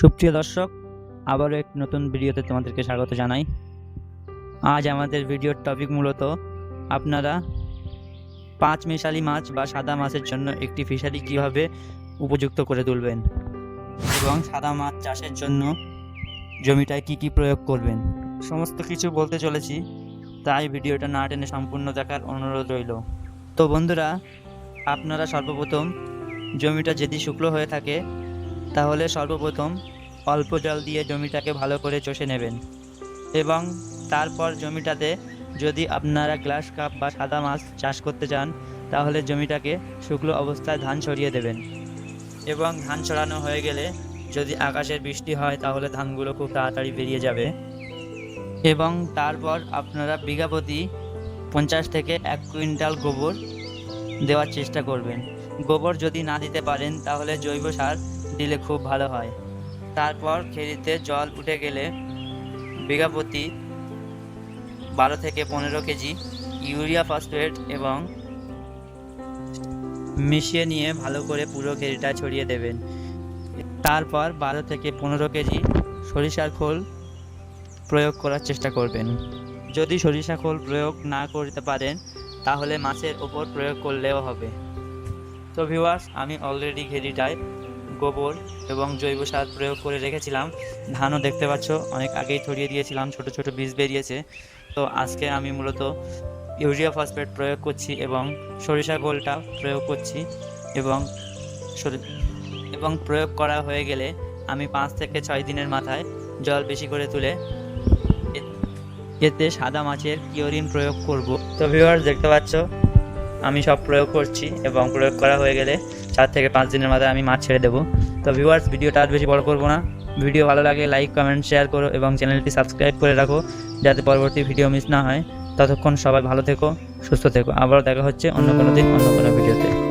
সুপ্রিয় দর্শক, আবারও এক নতুন ভিডিওতে তোমাদেরকে স্বাগত জানাই। আজ আমাদের ভিডিওর টপিক মূলত আপনারা পাঁচ মিশালি মাছ বা সাদা মাছের জন্য একটি ফিশারি কীভাবে উপযুক্ত করে তুলবেন এবং সাদা মাছ চাষের জন্য জমিটায় কি কি প্রয়োগ করবেন সমস্ত কিছু বলতে চলেছি, তাই ভিডিওটা না টেনে সম্পূর্ণ দেখার অনুরোধ রইল। তো বন্ধুরা, আপনারা সর্বপ্রথম জমিটা যদি শুকনো হয়ে থাকে তাহলে সর্বপ্রথম অল্প জল দিয়ে জমিটাকে ভালো করে চষে নেবেন এবং তারপর জমিটাতে যদি আপনারা গ্লাস কাপ বা সাদা মাছ চাষ করতে চান, তাহলে জমিটাকে শুকনো অবস্থায় ধান ছড়িয়ে দেবেন। এবং ধান ছড়ানো হয়ে গেলে যদি আকাশের বৃষ্টি হয়, তাহলে ধানগুলো খুব তাড়াতাড়ি বেরিয়ে যাবে। এবং তারপর আপনারা বিঘা প্রতি পঞ্চাশ থেকে এক কুইন্টাল গোবর দেওয়ার চেষ্টা করবেন। গোবর যদি না দিতে পারেন, তাহলে জৈব সার দিলে খুব ভালো হয়। তারপর খেরিতে জল উঠে গেলে বিঘা প্রতি বারো থেকে পনেরো কেজি ইউরিয়া ফসফেট এবং মিশিয়ে নিয়ে ভালো করে পুরো খেরিটা ছড়িয়ে দেবেন। তারপর বারো থেকে পনেরো কেজি সরিষার খোল প্রয়োগ করার চেষ্টা করবেন। যদি সরিষা খোল প্রয়োগ না করতে পারেন, তাহলে মাছের ওপর প্রয়োগ করলেও হবে। তো ভিউয়ার্স আমি অলরেডি ঘেরিটায় গোবর এবং জৈব সার প্রয়োগ করে রেখেছিলাম। ধানও দেখতে পাচ্ছ, অনেক আগেই ছড়িয়ে দিয়েছিলাম, ছোট ছোট বীজ বেরিয়েছে। তো আজকে আমি মূলত ইউরিয়া ফসফেট প্রয়োগ করছি এবং সরিষা গোলটা প্রয়োগ করছি এবং এবং প্রয়োগ করা হয়ে গেলে আমি পাঁচ থেকে ছয় দিনের মাথায় জল বেশি করে তুলে এতে সাদা মাছের কিওরিন প্রয়োগ করব। তো ভিউয়ার্স দেখতে পাচ্ছ, আমি সব প্রয়োগ করছি এবং প্রয়োগ করা হয়ে গেলে চার থেকে পাঁচ দিনের মাথায় আমি মাছ ছেড়ে দেবো। তো ভিউয়ার্স ভিডিওটা আর বেশি বড় করব না। ভিডিও ভালো লাগে লাইক কমেন্ট শেয়ার করো এবং চ্যানেলটি সাবস্ক্রাইব করে রাখো যাতে পরবর্তী ভিডিও মিস না হয়। ততক্ষণ সবাই ভালো থেকো, সুস্থ থেকো। আবারও দেখা হচ্ছে অন্য কোনো দিন, অন্য কোনো